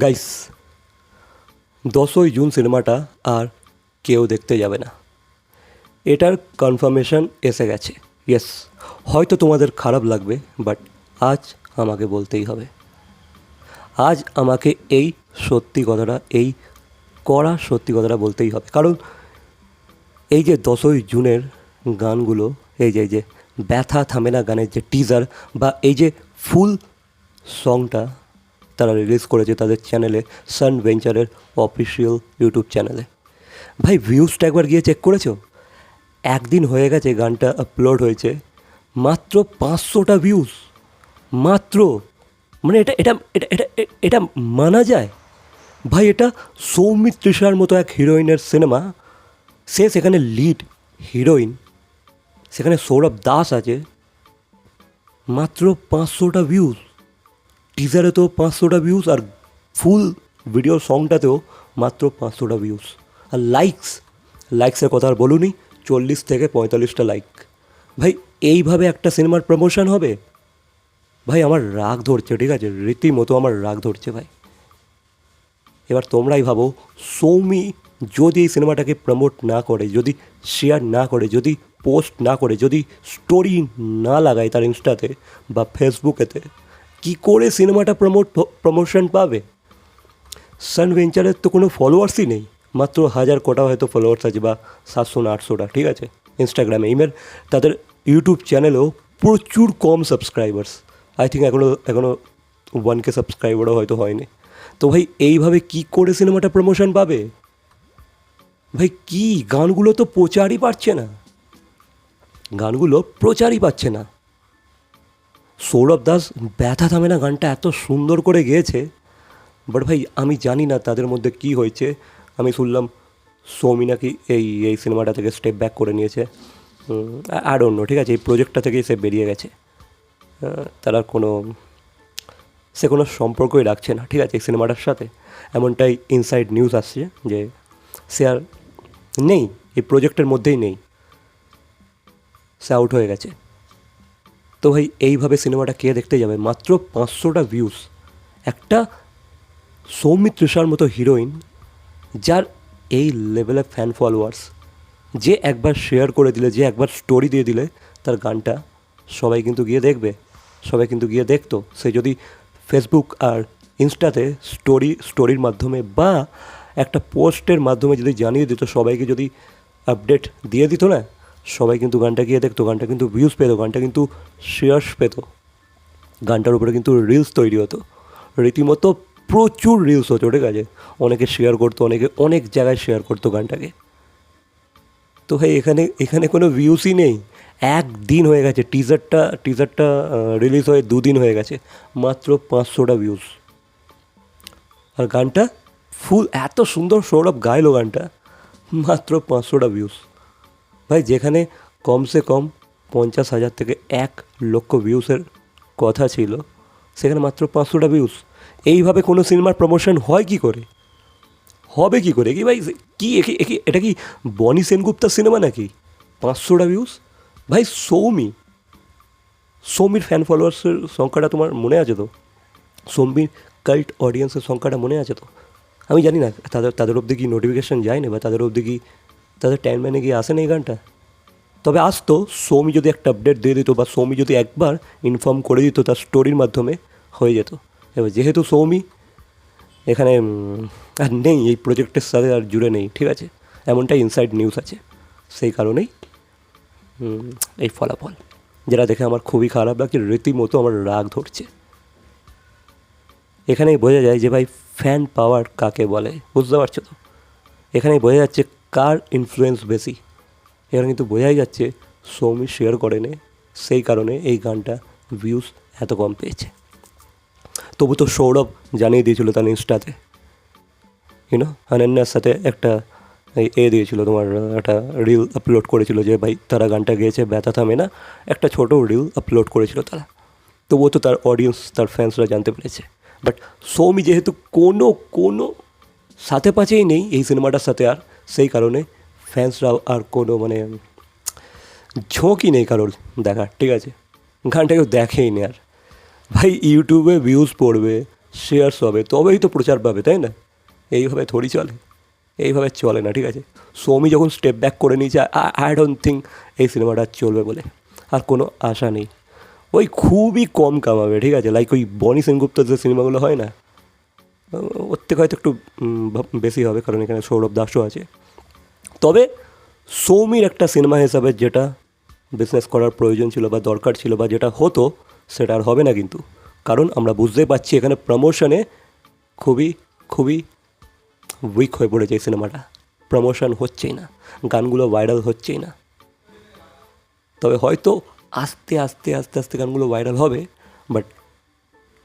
Guys দশই June সিনেমাটা আর কেউ দেখতে যাবে না। এটার কনফার্মেশন এসে গেছে। ইয়েস হয়তো তোমাদের খারাপ লাগবে বাট আজ আমাকে বলতেই হবে। আজ আমাকে এই সত্যি কথাটা, এই কড়া সত্যি কথাটা বলতেই হবে। কারণ এই যে দশই জুনের গানগুলো, এই যে এই যে ব্যথা থামে না গানের যে টিজার বা এই যে ফুল সংটা তারা রিলিজ করেছে তাদের চ্যানেলে সান ভেঞ্চারের অফিসিয়াল ইউটিউব চ্যানেলে ভাই ভিউজটা একবার গিয়ে চেক করেছ? একদিন হয়ে গেছে গানটা আপলোড হয়েছে, মাত্র পাঁচশোটা ভিউজ মাত্র। মানে এটা এটা এটা এটা এটা মানা যায়? ভাই, এটা সৌমিত্রিষার মতো এক হিরোইনের সিনেমা সে সেখানে লিড হিরোইন সেখানে সৌরভ দাস আছে। মাত্র পাঁচশোটা ভিউজ টিজারে তো পাঁচশোটা ভিউজ আর ফুল ভিডিও সংটাতেও মাত্র পাঁচশোটা ভিউজ আর লাইকস লাইকসের কথা আর বলুনি, চল্লিশ থেকে পঁয়তাল্লিশটা লাইক ভাই, এইভাবে একটা সিনেমার প্রমোশন হবে? ভাই, আমার রাগ ধরছে, ঠিক আছে? রীতিমতো আমার রাগ ধরছে, ভাই। এবার তোমরাই ভাবো, সৌমি যদি এই সিনেমাটাকে প্রমোট না করে, যদি শেয়ার না করে, যদি পোস্ট না করে, যদি স্টোরি না লাগায় তার ইনস্টাতে বা ফেসবুকেতে কি করে সিনেমাটা প্রমোট প্রমোশন পাবে? সান ভেঞ্চারের তো কোনো ফলোয়ার্সই নেই। মাত্র হাজার কোটা হয়তো ফলোয়ার্স আছে বা সাতশো না আটশোটা, ঠিক আছে? ইনস্টাগ্রামে ইমেল তাদের ইউটিউব চ্যানেলেও প্রচুর কম সাবস্ক্রাইবার্স আই থিঙ্ক এখনও এখনও ওয়ান কে সাবস্ক্রাইবারও হয়তো হয়নি। তো ভাই, এইভাবে কি করে সিনেমাটা প্রমোশন পাবে? ভাই, কি? গানগুলো তো প্রচারই পাচ্ছে না। গানগুলো প্রচারই পাচ্ছে না। সৌরভ দাস ব্যথা থামে না, গানটা এত সুন্দর করে গেয়েছে। বাট ভাই, আমি জানি না তাদের মধ্যে কি হয়েছে। আমি শুনলাম সৌমি নাকি এই এই সিনেমাটা থেকে স্টেপ ব্যাক করে নিয়েছে। আর অন্য ঠিক আছে, এই প্রজেক্টটা থেকেই সে বেরিয়ে গেছে। তারা কোনো, সে কোনো সম্পর্কই রাখছে না, ঠিক আছে, এই সিনেমাটার সাথে। এমনটাই ইনসাইড নিউজ আসছে যে সে আর নেই, এই প্রজেক্টের মধ্যেই নেই। সে আউট হয়ে গেছে। তো ভাই, এইভাবে সিনেমাটা কে দেখতে যাবে? মাত্র পাঁচশোটা ভিউস একটা সৌমিত্রিষার মতো হিরোইন যার এই লেভেলের ফ্যান ফলোয়ার্স যে একবার শেয়ার করে দিলে, যে একবার স্টোরি দিয়ে দিলে তার গানটা সবাই কিন্তু গিয়ে দেখবে, সবাই কিন্তু গিয়ে দেখতো। সে যদি ফেসবুক আর ইনস্টাতে স্টোরি স্টোরির মাধ্যমে বা একটা পোস্টের মাধ্যমে যদি জানিয়ে দিত, সবাইকে যদি আপডেট দিয়ে দিত না সবাই কিন্তু গানটা গিয়ে দেখতো, গানটা কিন্তু ভিউজ পেত, গানটা কিন্তু শেয়ার্স পেতো। গানটার উপরে কিন্তু রিলস তৈরি হতো। রীতিমতো প্রচুর রিলস হতো, ঠিক আছে? অনেকে শেয়ার করতো, অনেকে অনেক জায়গায় শেয়ার করতো গানটাকে। তো ভাই, এখানে এখানে কোনো ভিউসই নেই। একদিন হয়ে গেছে টিজারটা টিজারটা রিলিজ হয়ে দুদিন হয়ে গেছে, মাত্র পাঁচশোটা ভিউজ আর গানটা ফুল এত সুন্দর সৌরভ গাইলো গানটা, মাত্র পাঁচশোটা ভিউজ ভাই, যেখানে কমসে কম পঞ্চাশ হাজার থেকে এক লক্ষ ভিউসের কথা ছিল, সেখানে মাত্র পাঁচশোটা ভিউজ এইভাবে কোনো সিনেমার প্রমোশন হয় কি করে? হবে কি করে? কি ভাই কি একি এটা কি বনি সেনগুপ্তার সিনেমা নাকি? পাঁচশোটা ভিউজ ভাই, সৌমি। সৌমির ফ্যান ফলোয়ার্সের সংখ্যাটা তোমার মনে আছে তো? সৌমির কাল্ট অডিয়েন্সের সংখ্যাটা মনে আছে তো? আমি জানি না, তাদের তাদের অবধি কি নোটিফিকেশান যায় না বা তাদের অবধি কি তাদের টাইমলাইনে গিয়ে আসে না এই গানটা? তবে আসতো, সৌমি যদি একটা আপডেট দিয়ে দিত বা সৌমি যদি একবার ইনফর্ম করে দিত তার স্টোরির মাধ্যমে হয়ে যেত। এবার যেহেতু সৌমি এখানে আর নেই, এই প্রজেক্টের সাথে আর জুড়ে নেই, ঠিক আছে? এমনটাই ইনসাইড নিউজ আছে। সেই কারণেই এই ফলাফল, যেটা দেখে আমার খুবই খারাপ লাগছে, রীতিমতো আমার রাগ ধরছে। এখানেই বোঝা যায় যে ভাই ফ্যান পাওয়ার কাকে বলে? বুঝতে পারছ তো? এখানেই বোঝা যাচ্ছে কার ইনফ্লুয়েন্স বেশি? এখানে কিন্তু বোঝাই যাচ্ছে সৌমি শেয়ার করেনে সেই কারণে এই গানটা ভিউজ এত কম পেয়েছে। তবু তো সৌরভ জানিয়ে দিয়েছিল তার ইনস্টাতে। ইউনো অনন্যার সাথে একটা এ দিয়েছিল তোমার একটা রিল আপলোড করেছিল যে, ভাই, তারা গানটা গেয়েছে, ব্যথা থামে না। একটা ছোট রিল আপলোড করেছিল তারা। তবুও তো তার অডিয়েন্স তার ফ্যান্সরা জানতে পেরেছে। বাট সৌমি যেহেতু কোনো কোনো সাথে পাঁচেই নেই এই সিনেমাটার সাথে আর সেই কারণে ফ্যান্সরাও আর কোনো মানে ঝোঁকই নেই কারোর দেখার, ঠিক আছে? গানটা কেউ দেখেই নি আর। ভাই ইউটিউবে ভিউজ পড়বে শেয়ার্স হবে, তবেই তো প্রচার পাবে, তাই না? এইভাবে থোড়ি চলে, এইভাবে চলে না, ঠিক আছে? সৌমি যখন স্টেপ ব্যাক করে নিয়েছে আই ডোন্ট থিঙ্ক এই সিনেমাটা চলবে বলে আর কোনো আশা নেই। ওই খুবই কম কামাবে, ঠিক আছে? লাইক ওই বনি সেনগুপ্তর যে সিনেমাগুলো হয় না ওর থেকে হয়তো একটু বেশি হবে, কারণ এখানে সৌরভ দাসও আছে। তবে সৌমির একটা সিনেমা হিসাবে যেটা বিজনেস করার প্রয়োজন ছিল বা দরকার ছিল বা যেটা হতো, সেটা আর হবে না কিন্তু। কারণ আমরা বুঝতেই পারছি এখানে প্রমোশনে খুবই খুবই উইক হয়ে পড়েছে এই সিনেমাটা। প্রমোশন হচ্ছেই না, গানগুলো ভাইরাল হচ্ছেই না। তবে হয়তো আস্তে আস্তে আস্তে আস্তে গানগুলো ভাইরাল হবে বাট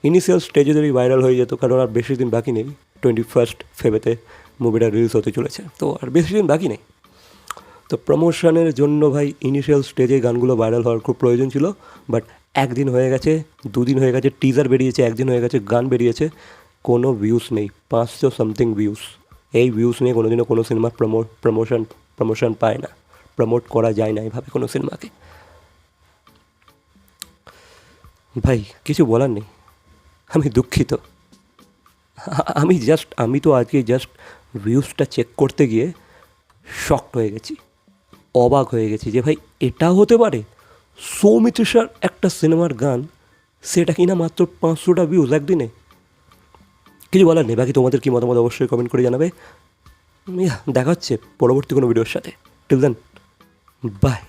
ইনিশিয়াল স্টেজে যদি ভাইরাল হয়ে যেত, কারণ আর বেশি দিন বাকি নেই। টোয়েন্টি ফার্স্ট ফেবেতে মুভিটা রিলিজ হতে চলেছে। তো আর বেশি দিন বাকি নেই। তো প্রমোশনের জন্য ভাই ইনিশিয়াল স্টেজে গানগুলো ভাইরাল হওয়ার খুব প্রয়োজন ছিল বাট একদিন হয়ে গেছে, দুদিন হয়ে গেছে টিজার বেরিয়েছে, একদিন হয়ে গেছে, গান বেরিয়েছে, কোনো ভিউস নেই, পাঁচশো সামথিং ভিউস এই ভিউস নিয়ে কোনোদিনও কোনো সিনেমা প্রমো প্রমোশন প্রমোশন পায় না। প্রমোট করা যায় না এইভাবে কোনো সিনেমাকে ভাই, কিছু বলার নেই। আমি দুঃখিত। আমি জাস্ট আমি তো আজকে জাস্ট ভিউজটা চেক করতে গিয়ে শকড হয়ে গেছি, অবাক হয়ে গেছি যে ভাই এটা হতে পারে। সৌমিত্রিষার একটা সিনেমার গান, সেটা কিনা মাত্র পাঁচশোটা ভিউজ একদিনে। কিছু বলার নেই, বাকি তোমাদের কী মতামত অবশ্যই কমেন্ট করে জানাবে। দেখা হচ্ছে পরবর্তী কোনো ভিডিওর সাথে। Till then by